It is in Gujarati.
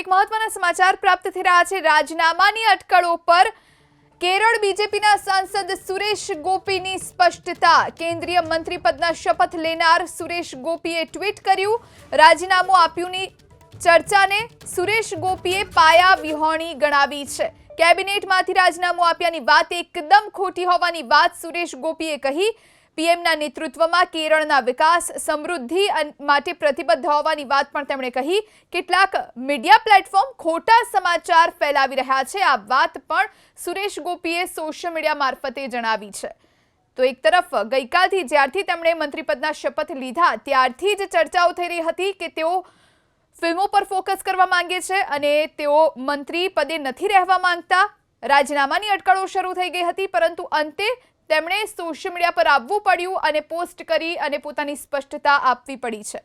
એક મહત્વના સમાચાર પ્રાપ્ત થઈ રહ્યા છે. રાજીનામાની અટકળો પર કેરળ બીજેપીના સાંસદ સુરેશ ગોપીની સ્પષ્ટતા. કેન્દ્રીય મંત્રી પદના શપથ લેનાર સુરેશ ગોપીએ ટ્વીટ કર્યું, રાજીનામું આપ્યુંની ચર્ચાને સુરેશ ગોપીએ પાયા વિહોણી ગણાવી છે. કેબિનેટમાંથી રાજીનામું આપ્યાની વાત એકદમ ખોટી હોવાની વાત સુરેશ ગોપીએ કહી પીએમના નેતૃત્વમાં કેરળના વિકાસ, સમૃદ્ધિ માટે પ્રતિબદ્ધ હોવાની વાત પણ તેમણે કહી. કેટલાક મીડિયા પ્લેટફોર્મ ખોટા સમાચાર ફેલાવી રહ્યા છે. આ વાત પણ સુરેશ ગોપીએ સોશિયલ મીડિયા મારફતે જણાવી છે. તો એક તરફ ગઈકાલથી જ્યારથી તેમણે મંત્રીપદના શપથ લીધા, ત્યારથી જ ચર્ચાઓ થઈ રહી હતી કે તેઓ ફિલ્મો પર ફોકસ કરવા માંગે છે અને તેઓ મંત્રી પદે નથી રહેવા માંગતા. રાજીનામાની અટકળો શરૂ થઈ ગઈ હતી, પરંતુ અંતે તેમણે સોશિયલ મીડિયા પર આવવું પડ્યું અને પોસ્ટ કરી અને પોતાની સ્પષ્ટતા આપવી પડી છે.